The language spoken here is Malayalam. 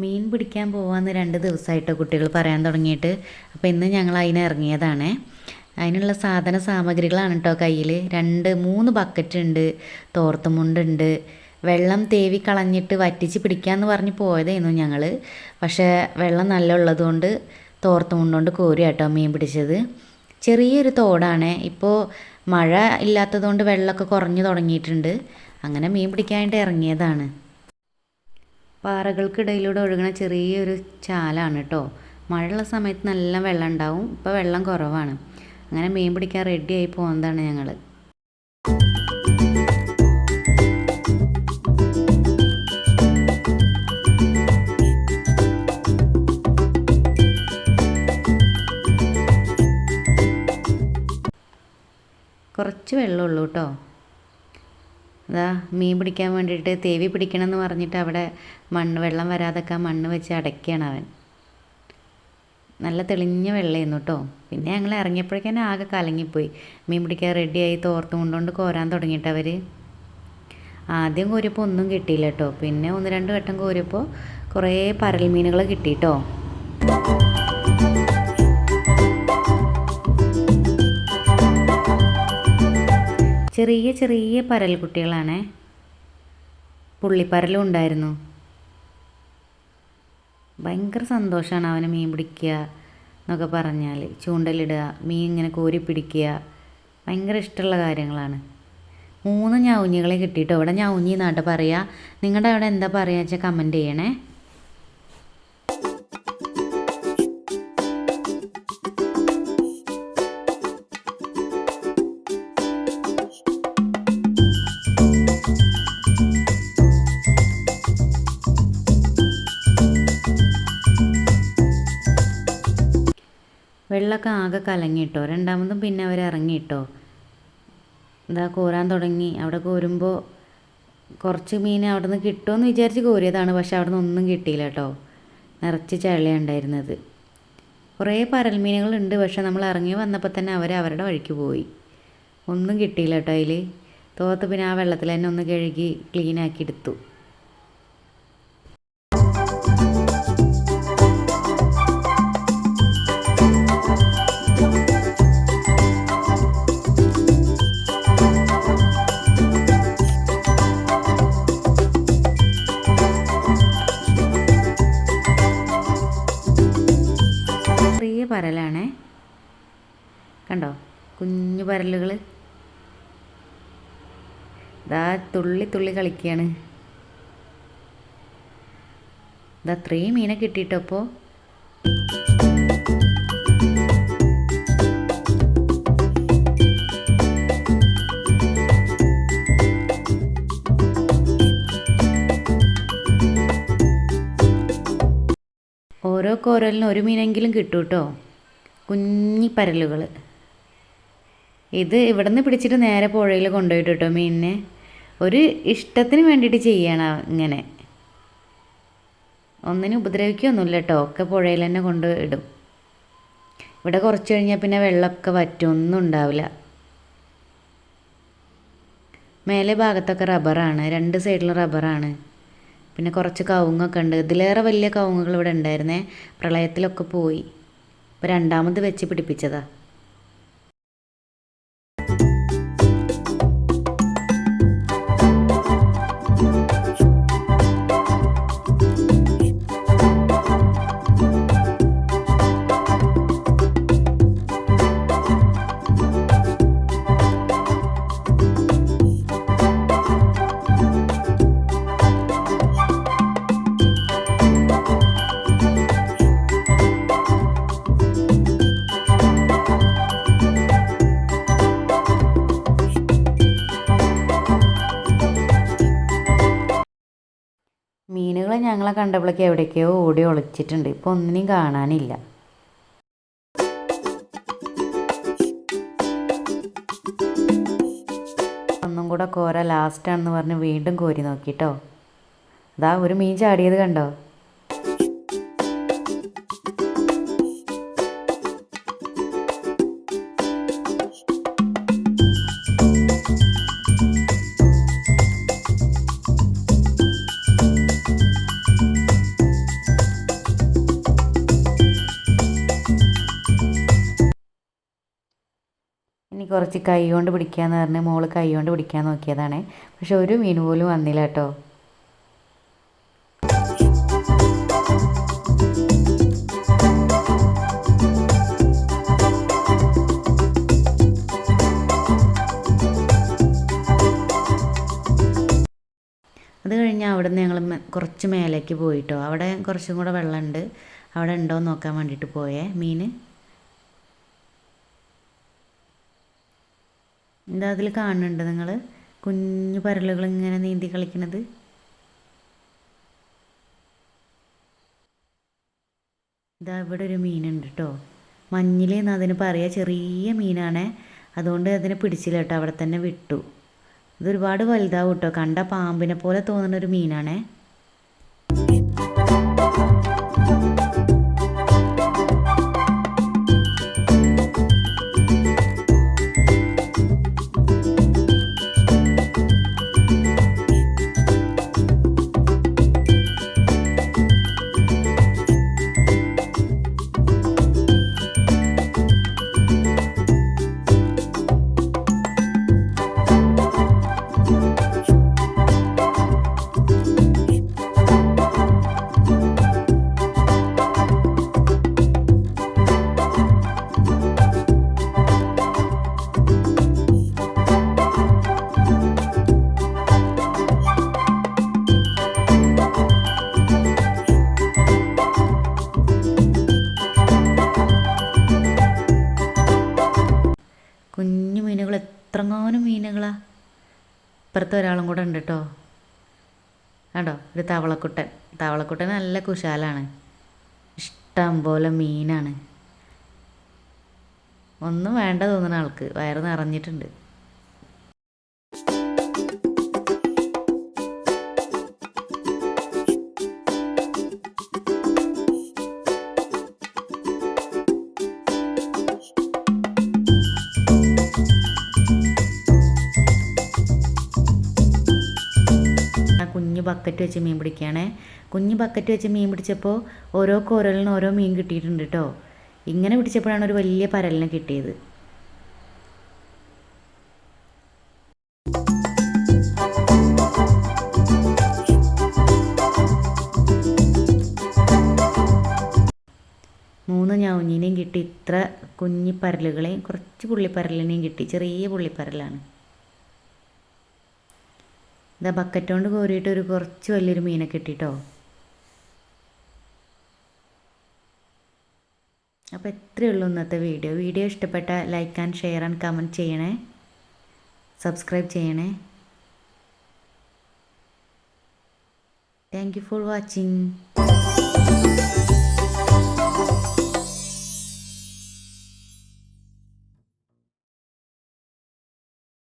മീൻ പിടിക്കാൻ പോവാന്ന് രണ്ട് ദിവസമായിട്ടോ കുട്ടികൾ പറയാൻ തുടങ്ങിയിട്ട്. അപ്പോൾ ഇന്ന് ഞങ്ങൾ അതിന് ഇറങ്ങിയതാണേ. അതിനുള്ള സാധന സാമഗ്രികളാണ് കേട്ടോ കയ്യിൽ രണ്ട് മൂന്ന് ബക്കറ്റ് ഉണ്ട്. തോർത്തുമുണ്ടുണ്ട്. വെള്ളം തേവി കളഞ്ഞിട്ട് വറ്റിച്ച് പിടിക്കാമെന്ന് പറഞ്ഞ് പോയതായിരുന്നു ഞങ്ങൾ പക്ഷേ വെള്ളം നല്ല ഉള്ളതുകൊണ്ട് തോർത്തുമുണ്ടുകൊണ്ട് കോരി കേട്ടോ മീൻ പിടിച്ചത്. ചെറിയൊരു തോടാണ്. ഇപ്പോൾ മഴ ഇല്ലാത്തതുകൊണ്ട് വെള്ളമൊക്കെ കുറഞ്ഞു തുടങ്ങിയിട്ടുണ്ട്. അങ്ങനെ മീൻ പിടിക്കാനായിട്ട് ഇറങ്ങിയതാണ്. പാറകൾക്കിടയിലൂടെ ഒഴുകുന്ന ചെറിയൊരു ചാലാണ് കേട്ടോ മഴയുള്ള സമയത്ത് നല്ല വെള്ളം ഉണ്ടാവും. ഇപ്പോൾ വെള്ളം കുറവാണ്. അങ്ങനെ മീൻ പിടിക്കാൻ റെഡിയായി പോകുന്നതാണ് ഞങ്ങൾ കുറച്ച് വെള്ളമുള്ളൂ കേട്ടോ അതാ മീൻ പിടിക്കാൻ വേണ്ടിയിട്ട് തേവി പിടിക്കണം എന്ന് പറഞ്ഞിട്ട് അവിടെ മണ്ണ് വെള്ളം വരാതൊക്കെ മണ്ണ് വെച്ച് അടയ്ക്കുകയാണ് അവൻ. നല്ല തെളിഞ്ഞ വെള്ളമായിരുന്നു കേട്ടോ. പിന്നെ ഞങ്ങൾ ഇറങ്ങിയപ്പോഴേക്കും ആകെ കലങ്ങിപ്പോയി. മീൻ പിടിക്കാൻ റെഡിയായി തോർത്ത് കൊണ്ടുകൊണ്ട് കോരാൻ തുടങ്ങിയിട്ട് അവർ ആദ്യം കോരിയപ്പോൾ ഒന്നും കിട്ടിയില്ല കേട്ടോ. പിന്നെ ഒന്ന് രണ്ട് വട്ടം കോരിയപ്പോൾ കുറേ പരൽ മീനുകൾ കിട്ടി കേട്ടോ. ചെറിയ ചെറിയ പരൽ കുട്ടികളാണേ പുള്ളിപ്പരലും ഉണ്ടായിരുന്നു. ഭയങ്കര സന്തോഷമാണ് അവന് മീൻ പിടിക്കുക എന്നൊക്കെ പറഞ്ഞാൽ ചൂണ്ടലിടുക മീൻ ഇങ്ങനെ കോരി പിടിക്കുക. ഭയങ്കര ഇഷ്ടമുള്ള കാര്യങ്ങളാണ്. മൂന്ന് ഞാവുഞ്ഞികളെ കിട്ടിയിട്ടോ? ഇവിടെ ഞാവുഞ്ഞി എന്നാട്ട് പറയുക. നിങ്ങളുടെ അവിടെ എന്താ പറയുക വെച്ചാൽ കമന്റ് ചെയ്യണേ. വെള്ളമൊക്കെ ആകെ കലങ്ങിട്ടോ? രണ്ടാമതും പിന്നെ അവർ ഇറങ്ങിയിട്ടോ ഇതാ കോരാൻ തുടങ്ങി? അവിടെ കോരുമ്പോൾ കുറച്ച് മീൻ അവിടെ നിന്ന് കിട്ടുമെന്ന് വിചാരിച്ച് കോരിയതാണ് പക്ഷെ അവിടെ നിന്ന് ഒന്നും കിട്ടിയില്ല കേട്ടോ. നിറച്ച് ചളിയുണ്ടായിരുന്നത് കുറേ പരൽമീനുകളുണ്ട് പക്ഷെ നമ്മൾ ഇറങ്ങി വന്നപ്പോൾ തന്നെ അവർ അവരുടെ വഴിക്ക് പോയി. ഒന്നും കിട്ടിയില്ല കേട്ടോ അതിൽ തോത്ത് പിന്നെ ആ വെള്ളത്തിൽ തന്നെ ഒന്ന് കഴുകി ക്ലീനാക്കി എടുത്തു. കുഞ്ഞു പരലുകൾ ഇതാ തുള്ളി തുള്ളി കളിക്കുകയാണ് ഇതാ അത്രയും മീനെ കിട്ടിയിട്ടപ്പോൾ ഓരോ കോരലിനും ഒരു മീനെങ്കിലും കിട്ടൂട്ടോ? കേട്ടോ കുഞ്ഞി പരലുകൾ ഇത് ഇവിടെ നിന്ന് പിടിച്ചിട്ട് നേരെ പുഴയിൽ കൊണ്ടുപോയിട്ട് കേട്ടോ മീനിനെ? ഒരു ഇഷ്ടത്തിന് വേണ്ടിയിട്ട് ചെയ്യണം ഇങ്ങനെ. ഒന്നിനും ഉപദ്രവിക്കുകയൊന്നുമില്ല കേട്ടോ ഒക്കെ പുഴയിൽ തന്നെ കൊണ്ട് ഇടും. ഇവിടെ കുറച്ച് കഴിഞ്ഞാൽ പിന്നെ വെള്ളമൊക്കെ വറ്റും ഒന്നും ഉണ്ടാവില്ല. മേലെ ഭാഗത്തൊക്കെ റബ്ബറാണ് രണ്ട് സൈഡിലും റബ്ബറാണ്. പിന്നെ കുറച്ച് കവുങ്ങൊക്കെ ഉണ്ട്. ഇതിലേറെ വലിയ കവുങ്ങുകൾ ഇവിടെ ഉണ്ടായിരുന്നേ പ്രളയത്തിലൊക്കെ പോയി. ഇപ്പോൾ രണ്ടാമത് വെച്ച് പിടിപ്പിച്ചതാ. മീനുകൾ ഞങ്ങളെ കണ്ടപ്പോഴേക്ക് എവിടേക്കോ ഓടി ഒളിച്ചിട്ടുണ്ട്. ഇപ്പോൾ ഒന്നിനെയും കാണാനില്ല. ഒന്നും കൂടെ കോര ലാസ്റ്റാണെന്ന് പറഞ്ഞ് വീണ്ടും കോരി നോക്കിട്ടോ. അതാ ഒരു മീൻ ചാടിയത് കണ്ടോ? കുറച്ച് കൈ കൊണ്ട് പിടിക്കാന്ന് പറഞ്ഞ് മോൾ കൈ കൊണ്ട് പിടിക്കാൻ നോക്കിയതാണ്. പക്ഷെ ഒരു മീൻ പോലും വന്നില്ല കേട്ടോ. അത് കഴിഞ്ഞ് അവിടെ നിന്ന് ഞങ്ങൾ കുറച്ച് മേലേക്ക് പോയിട്ടോ. അവിടെ കുറച്ചും കൂടെ വെള്ളമുണ്ട്. അവിടെ ഉണ്ടോ എന്ന് നോക്കാൻ വേണ്ടിയിട്ട് പോയേ മീൻ എന്താ അതിൽ കാണുന്നുണ്ട് നിങ്ങൾ കുഞ്ഞു പരലുകൾ ഇങ്ങനെ നീന്തി കളിക്കണത്. ഇതാ ഇവിടെ ഒരു മീനുണ്ട് കേട്ടോ മഞ്ഞിൽ എന്ന് അതിന് പറയുക ചെറിയ മീനാണേ. അതുകൊണ്ട് അതിനെ പിടിച്ചില്ല കേട്ടോ അവിടെ തന്നെ വിട്ടു. ഇതൊരുപാട് വലുതാവും കേട്ടോ കണ്ട പാമ്പിനെ പോലെ തോന്നുന്ന ഒരു മീനാണേ. എത്രങ്ങാനും മീനുകളാ. ഇപ്പുറത്ത് ഒരാളും കൂടെ ഉണ്ട് കേട്ടോ കണ്ടോ? ഒരു തവളക്കുട്ടൻ. തവളക്കുട്ടൻ നല്ല കുശാലാണ്. ഇഷ്ടം പോലെ മീനാണ്. ഒന്നും വേണ്ട തോന്നുന്ന ആൾക്ക്. വയറ് നിറഞ്ഞിട്ടുണ്ട്. കുഞ്ഞു ബക്കറ്റ് വെച്ച് മീൻ പിടിക്കുകയാണേ. കുഞ്ഞു ബക്കറ്റ് വെച്ച് മീൻ പിടിച്ചപ്പോൾ ഓരോ കുരലിന് ഓരോ മീൻ കിട്ടിയിട്ടുണ്ട് കേട്ടോ ഇങ്ങനെ പിടിച്ചപ്പോഴാണ് ഒരു വലിയ പരലിനെ കിട്ടിയത്. മൂന്ന് ഞാവുഞ്ഞിനെയും കിട്ടി. ഇത്ര കുഞ്ഞിപ്പരലുകളെയും കുറച്ച് പുള്ളിപ്പരലിനെയും കിട്ടി. ചെറിയ പുള്ളിപ്പരലാണ്. ഇതാ ബക്കറ്റ് കൊണ്ട് കോരിയിട്ട് ഒരു കുറച്ച് വലിയൊരു മീനെ കിട്ടിട്ടോ. അപ്പോൾ എത്രയേ ഉള്ളൂ ഇന്നത്തെ വീഡിയോ വീഡിയോ ഇഷ്ടപ്പെട്ട like and share and comment ചെയ്യണേ. സബ്സ്ക്രൈബ് ചെയ്യണേ. Thank you for watching